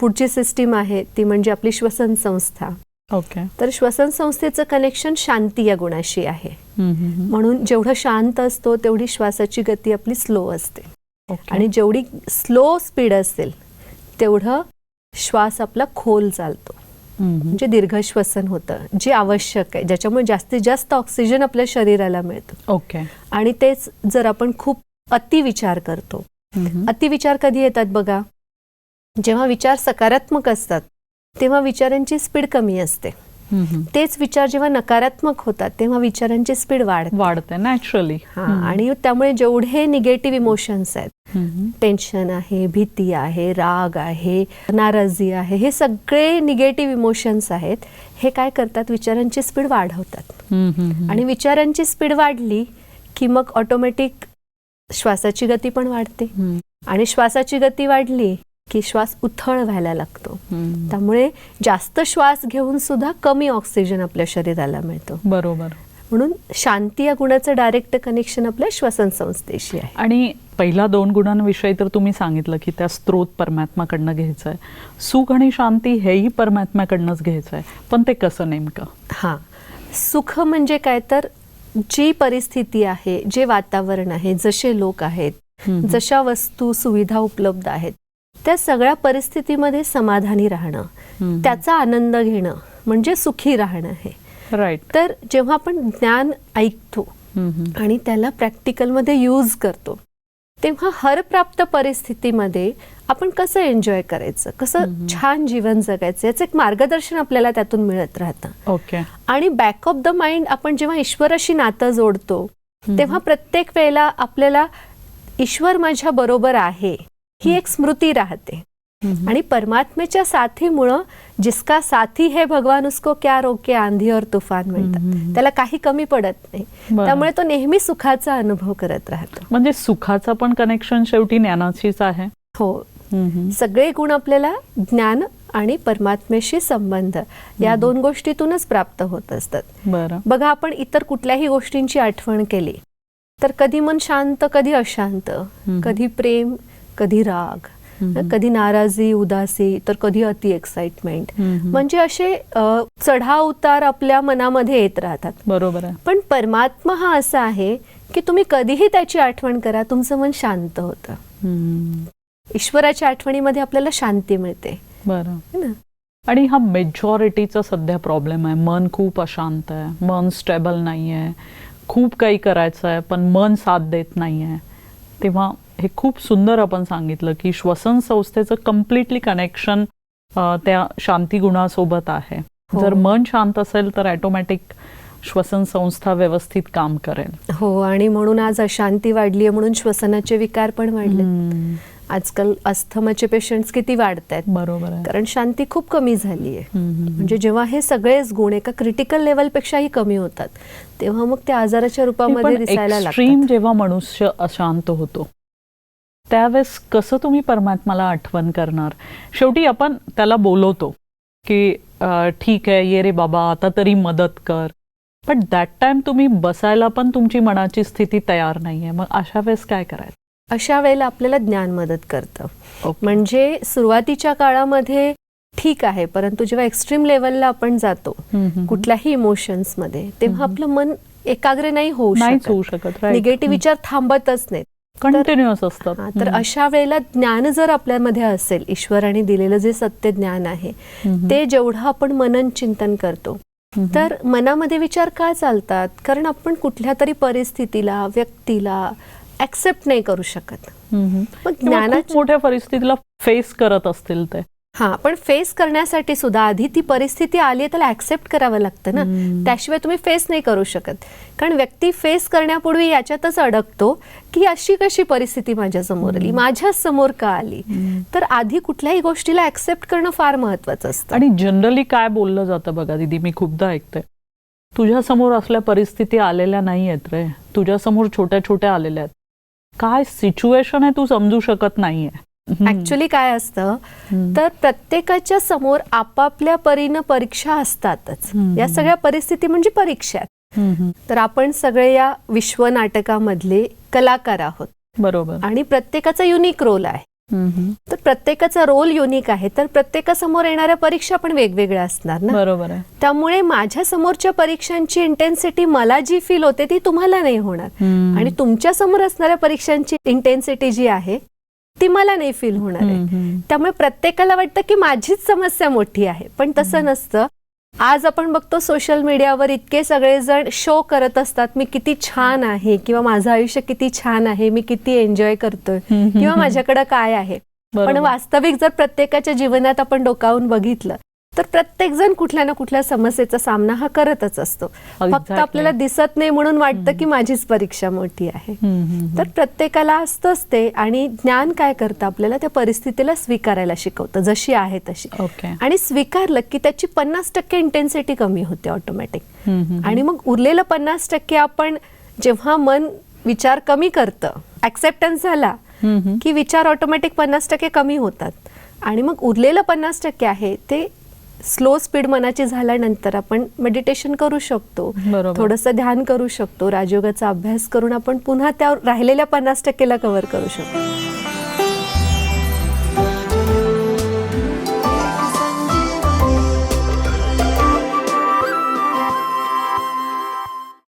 पुढची सिस्टीम आहे ती म्हणजे आपली श्वसन संस्था. ओके तर श्वसन संस्थेचं कनेक्शन शांती या गुणाशी आहे. म्हणून जेवढं शांत असतो तेवढी श्वासाची गती आपली स्लो असते. आणि जेवढी स्लो स्पीड असेल तेवढं श्वास आपला खोल चालतो. म्हणजे दीर्घ श्वसन होतं जे आवश्यक आहे ज्याच्यामुळे जास्तीत जास्त ऑक्सिजन आपल्या शरीराला मिळतं. ओके आणि तेच जर आपण खूप अतिविचार करतो अतिविचार कधी येतात बघा? जेव्हा विचार सकारात्मक असतात तेव्हा विचारांची स्पीड कमी असते. तेच विचार जेव्हा नकारात्मक होतात तेव्हा विचारांची स्पीड वाढते. वाढते नॅचरली हा आणि त्यामुळे जेवढे निगेटिव्ह इमोशन्स आहेत टेन्शन आहे भीती आहे राग आहे नाराजी आहे हे सगळे निगेटिव्ह इमोशन्स आहेत हे काय करतात? विचारांची स्पीड वाढवतात. आणि विचारांची स्पीड वाढली की मग ऑटोमॅटिक श्वासाची गती पण वाढते. आणि श्वासाची गती वाढली की श्वास उथळ व्हायला लागतो. त्यामुळे जास्त श्वास घेऊन सुद्धा कमी ऑक्सिजन आपल्या शरीराला मिळतो. बरोबर. म्हणून शांती या गुणाचं डायरेक्ट कनेक्शन आपल्या श्वसन संस्थेशी आहे. आणि पहिल्या दोन गुणांविषयी तर तुम्ही सांगितलं की त्या स्त्रोत परमात्माकडनं घ्यायचं आहे सुख आणि शांती हेही परमात्म्याकडनंच घ्यायचं आहे पण ते कसं नेमकं? हा. सुख म्हणजे काय तर जी परिस्थिती आहे जे वातावरण आहे जसे लोक आहेत जशा वस्तू सुविधा उपलब्ध आहेत त्या सगळ्या परिस्थितीमध्ये समाधानी राहणं त्याचा आनंद घेणं म्हणजे सुखी राहणं आहे राईट तर जेव्हा आपण ज्ञान ऐकतो आणि त्याला प्रॅक्टिकलमध्ये यूज करतो तेव्हा हरप्राप्त परिस्थितीमध्ये आपण कसं एन्जॉय करायचं? कसं छान जीवन जगायचं? याचं एक मार्गदर्शन आपल्याला त्यातून मिळत राहतं. ओके आणि बॅक ऑफ द माइंड आपण जेव्हा ईश्वराशी नातं जोडतो तेव्हा प्रत्येक वेळेला आपल्याला ईश्वर माझ्या बरोबर आहे. ही एक स्मृती राहते. आणि परमात्म्याच्या साथीमुळं जिसका साथी हे भगवान उसको क्या रोके आंधी और तुफान म्हणतात. त्याला काही कमी पडत नाही. त्यामुळे तो नेहमी सुखाचा अनुभव करत राहतो. म्हणजे सुखाचं पण कनेक्शन शेवटी ज्ञानाशीच आहे. हो. सगळे गुण आपल्याला ज्ञान आणि परमात्म्याशी संबंध या दोन गोष्टीतूनच प्राप्त होत असतात. बघा आपण इतर कुठल्याही गोष्टींची आठवण केली तर कधी मन शांत कधी अशांत कधी प्रेम कधी राग कधी नाराजी उदासी तर कधी अति एक्साइटमेंट म्हणजे असे अ, चढाव उतार आपल्या मनामध्ये येत राहतात. बरोबर पण परमात्मा हा असा आहे की तुम्ही कधीही त्याची आठवण करा तुमचं मन शांत होतं. ईश्वराच्या आठवणीमध्ये आपल्याला शांती मिळते. बरं. आणि हा मेजॉरिटीचा सध्या प्रॉब्लेम आहे. मन खूप अशांत आहे. मन स्टेबल नाही आहे खूप काही करायचं आहे पण मन साथ देत नाही आहे तेव्हा हे खूप सुंदर आपण सांगितलं की श्वसन संस्थेचं कम्प्लिटली कनेक्शन त्या शांती गुणासोबत आहे. हो. जर मन शांत असेल तर ॲटोमॅटिक श्वसन संस्था व्यवस्थित काम करेल. हो आणि म्हणून आज अशांती वाढली आहे म्हणून श्वसनाचे विकार पण वाढले. आजकाल अस्थमाचे पेशंट्स किती वाढत आहेत बरोबर कारण शांती खूप कमी झाली आहे. म्हणजे जेव्हा हे सगळेच गुण एका क्रिटिकल लेवलपेक्षाही कमी होतात तेव्हा मग ते आजाराच्या रूपामध्ये दिसायला जेव्हा मनुष्य अशांत होतो त्यावेळेस कसं तुम्ही परमात्माला आठवण करणार? शेवटी आपण त्याला बोलवतो की ठीक आहे ये रे बाबा आता तरी मदत कर. पण दॅट टाइम तुम्ही बसायला पण तुमची मनाची स्थिती तयार नाहीये. मग अशा वेळेस काय करायचं? अशा वेळेला आपल्याला ज्ञान मदत करतं. ओके. म्हणजे सुरुवातीच्या काळामध्ये ठीक आहे परंतु जेव्हा एक्स्ट्रीम लेवलला आपण जातो. कुठल्याही इमोशन्समध्ये तेव्हा आपलं मन एकाग्र नाही होऊ शकत. निगेटिव्ह विचार थांबतच नाहीत. कंटिन्युअस असतात तर अशा वेळेला ज्ञान जर आपल्यामध्ये असेल ईश्वराने दिलेलं जे सत्य ज्ञान आहे. ते जेवढं आपण मनन चिंतन करतो. तर मनामध्ये विचार का चालतात कारण आपण कुठल्या तरी परिस्थितीला व्यक्तीला ऍक्सेप्ट नाही करू शकत. मग किंवा खूप ज्ञानाची मोठ्या परिस्थितीला फेस करत असतील ते हा पण फेस करण्यासाठी सुद्धा आधी ती परिस्थिती आली आहे त्याला ऍक्सेप्ट करावं लागतं ना. त्याशिवाय तुम्ही फेस नाही करू शकत. कारण व्यक्ती फेस करण्यापूर्वी याच्यातच अडकतो की अशी कशी परिस्थिती माझ्यासमोर आली माझ्याच समोर का आली? तर आधी कुठल्याही गोष्टीला ऍक्सेप्ट करणं फार महत्वाचं असतं. आणि जनरली काय बोललं जातं बघा दिदी मी खूपदा ऐकते. तुझ्या समोर असल्या परिस्थिती आलेल्या नाही आहेत रे. तुझ्या समोर छोट्या छोट्या आलेल्या आहेत. काय सिच्युएशन आहे तू समजू शकत नाहीये. हम्म. ऍक्च्युली काय असतं. तर प्रत्येकाच्या समोर आपापल्या परीनं परीक्षा असतातच. या सगळ्या परिस्थिती म्हणजे परीक्षा. तर आपण सगळे या विश्व नाटकामधले कलाकार आहोत. बरोबर. आणि प्रत्येकाचा युनिक रोल आहे. तर प्रत्येकाचा रोल युनिक आहे. तर प्रत्येकासमोर येणाऱ्या परीक्षा पण वेगवेगळ्या असणार ना? बरोबर त्यामुळे माझ्या समोरच्या परीक्षांची इंटेन्सिटी मला जी फील होते ती तुम्हाला नाही होणार. आणि तुमच्यासमोर असणाऱ्या परीक्षांची इंटेन्सिटी जी आहे ती मला नाही फील होणार आहे. त्यामुळे प्रत्येकाला वाटतं की माझीच समस्या मोठी आहे. पण तसं नसतं. आज आपण बघतो सोशल मीडियावर इतके सगळेजण शो करत असतात. मी किती छान आहे किंवा माझं आयुष्य किती छान आहे. मी किती एन्जॉय करतोय. किंवा माझ्याकडे काय आहे. पण. वास्तविक जर प्रत्येकाच्या जीवनात आपण डोकावून बघितलं तर प्रत्येक जण कुठल्या ना कुठल्या समस्येचा सामना हा करतच असतो फक्त. आपल्याला दिसत नाही म्हणून वाटतं की माझीच परीक्षा मोठी आहे. तर प्रत्येकाला असतंच ते आणि ज्ञान काय करतं आपल्याला त्या परिस्थितीला स्वीकारायला शिकवतं जशी आहे तशी आणि स्वीकारलं की त्याची पन्नास टक्के इंटेन्सिटी कमी होते ऑटोमॅटिक. आणि मग उरलेलं पन्नास टक्के आपण जेव्हा मन विचार कमी करतं ऍक्सेप्टन्स झाला. की विचार ऑटोमॅटिक पन्नास टक्के कमी होतात आणि मग उरलेलं पन्नास टक्के आहे ते स्लो स्पीड मनाची झाल्यानंतर आपण मेडिटेशन करू शकतो. थोडंसं ध्यान करू शकतो. राजयोगाचा अभ्यास करून आपण पुन्हा त्या राहिलेल्या पन्नास टक्केला कव्हर करू शकतो.